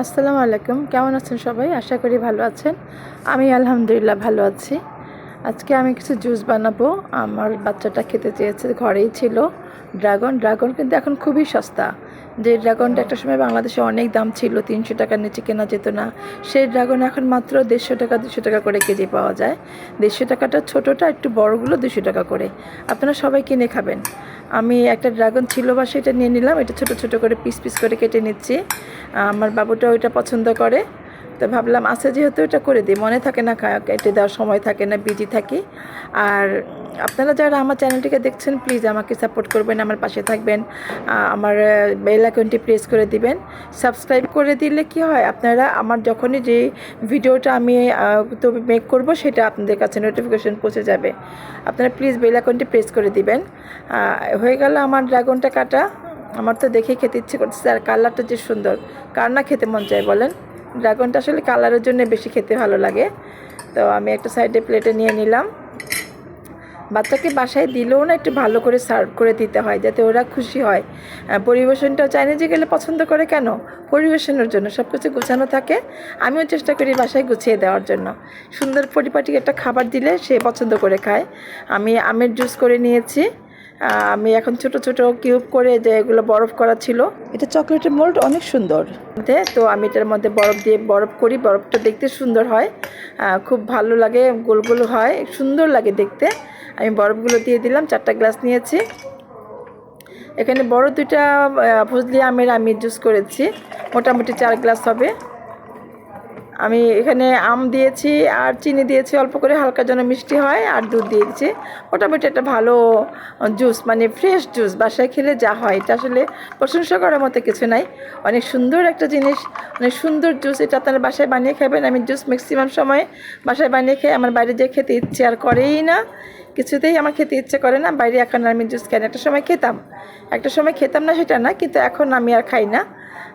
আসসালামু আলাইকুম। কেমন আছেন সবাই? আশা করি ভালো আছেন। আমি আলহামদুলিল্লাহ ভালো আছি। আজকে আমি কিছু জুস বানাবো। আমার বাচ্চাটা খেতে চেয়েছে, ঘরেই ছিল। ড্রাগন। ড্রাগন কিন্তু এখন খুবই সস্তা। যে ড্রাগনটা একটা সময় বাংলাদেশে অনেক দাম ছিল, তিনশো টাকার নিচে কেনা যেত না। সেই ড্রাগন এখন মাত্র দেড়শো টাকা, দুশো টাকা করে কেজি পাওয়া যায়। দেড়শো টাকাটা ছোটোটা, একটু বড়গুলো দুশো টাকা করে। আপনারা সবাই কিনে খাবেন। আমি একটা ড্রাগন ছিল বা সেটা নিয়ে নিলাম, এটা ছোট ছোট করে পিস পিস করে কেটে নিচ্ছি। আমার বাবুটা ওইটা পছন্দ করে। তো ভাবলাম আছে যেহেতু এটা করে দিই, মনে থাকে না কেটে দেওয়ার সময় থাকে না বিজি থাকি। আর আপনারা যারা আমার চ্যানেলটিকে দেখছেন প্লিজ আমাকে সাপোর্ট করবেন, আমার পাশে থাকবেন আমার বেল আইকনটি প্রেস করে দিবেন। সাবস্ক্রাইব করে দিলে কি হয়, আপনারা আমার যখনই যে ভিডিওটা আমি তো মেক করব, সেটা আপনাদের কাছে নোটিফিকেশন পৌঁছে যাবে। আপনারা প্লিজ বেল আইকনটি প্রেস করে দিবেন। হয়ে গেল আমার ড্রাগনটা কাটা। আমার তো দেখেই খেতে ইচ্ছে করছে আর কালারটা যে সুন্দর। কার না খেতে মন চায় বলেন? ড্রাগনটা আসলে কালারের জন্য বেশি খেতে ভালো লাগে। তো আমি একটা সাইডে প্লেটে নিয়ে নিলাম। বাচ্চাকে বাসায় দিলেও না একটু ভালো করে সার্ভ করে দিতে হয় যাতে ওরা খুশি হয়। আহ, পরিবেশনটা চাইনিজে গেলে পছন্দ করে কেন? পরিবেশনের জন্য সব কিছু গোছানো থাকে। আমিও চেষ্টা করি বাসায় গুছিয়ে দেওয়ার জন্য। সুন্দর পরিপাটি একটা খাবার দিলে সে পছন্দ করে খায়। আমি আমের জুস করে নিয়েছি। আমি এখন ছোট ছোট কিউব করে যে এগুলো বরফ করা ছিল। এটা চকলেটের মোল্ড অনেক সুন্দর। মধ্যে তো আমি এটার মধ্যে বরফ দিয়ে বরফ করি বরফটা দেখতে সুন্দর হয়। খুব ভালো লাগে গোল গোল হয় সুন্দর লাগে দেখতে। আমি বরফগুলো দিয়ে দিলাম চারটা গ্লাস নিয়েছি। এখানে বড় দুইটা ফজলি আমের আমি জুস করেছি। মোটামুটি চার গ্লাস হবে। আমি এখানে আম দিয়েছি আর চিনি দিয়েছি, অল্প করে হালকা যেন মিষ্টি হয়, আর দুধ দিয়েছি। মোটামুটি একটা ভালো জুস মানে ফ্রেশ জুস বাসায় খেলে যা হয়, এটা আসলে প্রশংসা করার মতো কিছু নাই। অনেক সুন্দর একটা জিনিস, অনেক সুন্দর জুস এটা আপনারা বাসায় বানিয়ে খাবেন। আমি জুস ম্যাক্সিমাম সময় বাসায় বানিয়ে খেয়ে আমার বাইরে যেয়ে খেতে ইচ্ছে আর করেই না। কিছুতেই আমার খেতে ইচ্ছে করে না। বাইরে এখন আমি জুস খাই একটা সময় খেতাম। একটা সময় খেতাম না সেটা না, কিন্তু এখন আমি আর খাই না।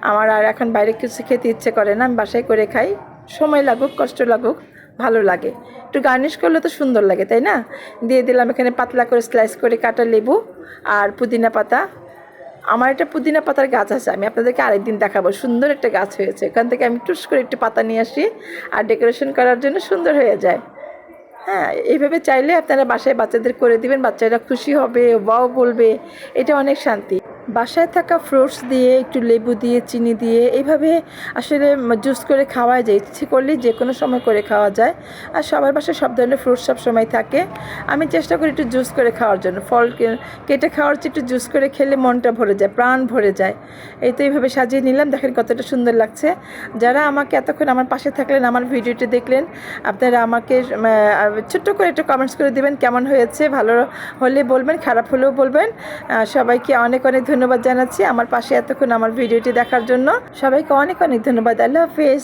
আমার আর এখন বাইরে কিছু খেতে ইচ্ছে করে না, আমি বাসায় করে খাই। সময় লাগুক, কষ্ট লাগুক, ভালো লাগে। একটু গার্নিশ করলে তো সুন্দর লাগে, তাই না? দিয়ে দিলাম এখানে পাতলা করে স্লাইস করে কাটা লেবু আর পুদিনা পাতা। আমার একটা পুদিনা পাতার গাছ আছে, আমি আপনাদেরকে আরেকদিন দেখাবো। সুন্দর একটা গাছ হয়েছে। এখান থেকে আমি টুস করে একটু পাতা নিয়ে আসি আর ডেকোরেশন করার জন্য সুন্দর হয়ে যায়। হ্যাঁ এইভাবে চাইলে আপনারা বাসায় বাচ্চাদের করে দিবেন, বাচ্চারা খুশি হবে, ওয়াও বলবে। এটা অনেক শান্তি। বাসায় থাকা ফ্রুটস দিয়ে, একটু লেবু দিয়ে, চিনি দিয়ে এইভাবে আসলে জুস করে খাওয়া যায়। ইচ্ছে করলে যে কোনো সময় করে খাওয়া যায়। আর সবার বাসায় সব ধরনের ফ্রুটস সব সময় থাকে। আমি চেষ্টা করি একটু জুস করে খাওয়ার জন্য। ফল কেটে খাওয়ার চেয়ে একটু জুস করে খেলে মনটা ভরে যায়, প্রাণ ভরে যায়। এই তো এইভাবে সাজিয়ে নিলাম। দেখেন কতটা সুন্দর লাগছে। যারা আমাকে এতক্ষণ আমার পাশে থাকলেন, আমার ভিডিওটি দেখলেন, আপনারা আমাকে ছোট্ট করে একটু কমেন্টস করে দিবেন, কেমন হয়েছে, ভালো হলে বলবেন, খারাপ হলেও বলবেন। সবাইকে অনেক অনেক ধন্যবাদ জানাচ্ছি। আমার পাশে এতক্ষণ আমার ভিডিওটি দেখার জন্য সবাইকে অনেক অনেক ধন্যবাদ। আল্লাহ হাফেজ।